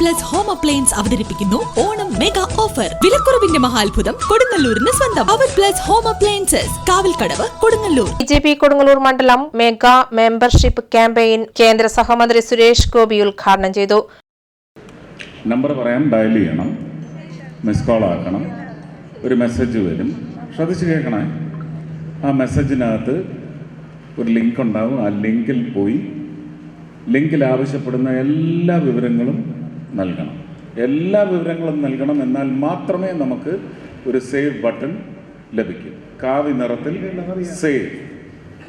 Plus home appliance അവതരിപ്പിക്കുന്നു. Onam mega offer വിലക്കുറവിന്റെ മഹാത്ഭുതം കൊടുങ്ങല്ലൂരിന് സ്വന്തം. അവർ plus home appliances Kavalkadavu Kodungallur. B J P Kodungallur മണ്ഡലം മെഗാ മെമ്പർഷിപ്പ് ക്യാമ്പയിൻ കേന്ദ്ര സഹമന്ത്രി സുരേഷ് ഗോപി ഉദ്ഘാടനം ചെയ്തു. നമ്പർ പറയാൻ ഡയൽ ചെയ്യണം. മിസ് കോൾ ആക്കണം. ഒരു മെസ്സേജ് വരും. ശ്രദ്ധിച്ച് കേൾക്കണേ. ആ മെസ്സേജിനകത്ത് ഒരു ലിങ്ക് ഉണ്ടാവും. ആ ലിങ്കിൽ പോയി. ലിങ്കിൽ ആവശ്യപ്പെടുന്ന എല്ലാ വിവരങ്ങളും നൽകണം. എല്ലാ വിവരങ്ങളും നൽകണം എന്നാൽ മാത്രമേ നമുക്ക് ഒരു സേവ് ബട്ടൺ ലഭിക്കൂ. കാവി നിറത്തിൽ സേവ്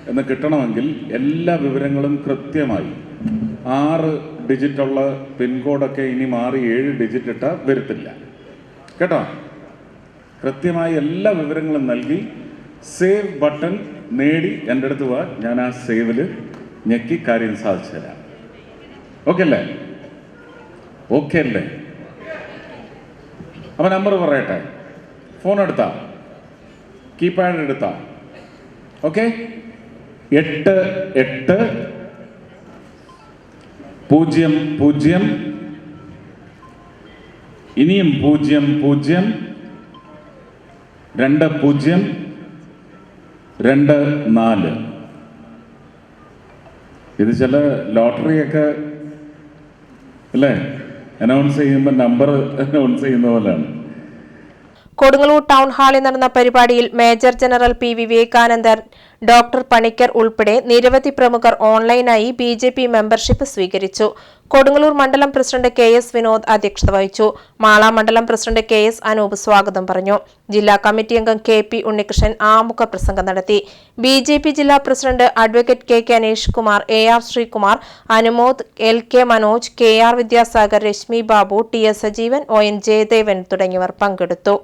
എന്ന് കിട്ടണമെങ്കിൽ എല്ലാ വിവരങ്ങളും കൃത്യമായി ആറ് ഡിജിറ്റുള്ള പിൻകോഡൊക്കെ ഇനി മാറി ഏഴ് ഡിജിറ്റ് ഇട്ടാൽ വരത്തില്ല. കേട്ടോ? കൃത്യമായി എല്ലാ വിവരങ്ങളും നൽകി സേവ് ബട്ടൺ നേടി എന്റെ അടുത്ത് വാ. ഞാൻ ആ സേവിൽ ഞെക്കി കാര്യം സാധിച്ചു തരാം. ഓക്കെ അല്ലേ? ഓക്കെ അല്ലേ? അപ്പം നമ്പർ പറയട്ടെ. ഫോൺ എടുത്താ. കീപാഡ് എടുത്താ. ഓക്കെ? എട്ട് എട്ട് പൂജ്യം പൂജ്യം ഇനിയും പൂജ്യം പൂജ്യം രണ്ട് പൂജ്യം രണ്ട് നാല്. ഇത് ചില ലോട്ടറിയൊക്കെ അല്ലേ? അനൗൺസ് ചെയ്യുമ്പോൾ നമ്പർ അനൗൺസ് ചെയ്യുന്ന പോലെയാണ്. കൊടുങ്ങല്ലൂർ ടൗൺ ഹാളിൽ നടന്ന പരിപാടിയിൽ major general P Vivekanandan doctor Panicker ഉൾപ്പെടെ നിരവധി പ്രമുഖർ ഓൺലൈനായി ബി ജെ പി മെമ്പർഷിപ്പ് സ്വീകരിച്ചു. കൊടുങ്ങല്ലൂർ മണ്ഡലം പ്രസിഡന്റ് കെ എസ് വിനോദ് അധ്യക്ഷത വഹിച്ചു. മാള മണ്ഡലം പ്രസിഡന്റ് കെ എസ് അനൂപ് സ്വാഗതം പറഞ്ഞു. ജില്ലാ കമ്മിറ്റി അംഗം കെ പി ഉണ്ണികൃഷ്ണൻ ആമുഖ പ്രസംഗം നടത്തി. ബി ജെ പി ജില്ലാ president advocate K K Aneesh Kumar A R Sreekumar Anumod L K Manoj K R Vidyasagar Reshmi Babu T S Sajeevan O N Jayadevan തുടങ്ങിയവർ പങ്കെടുത്തു.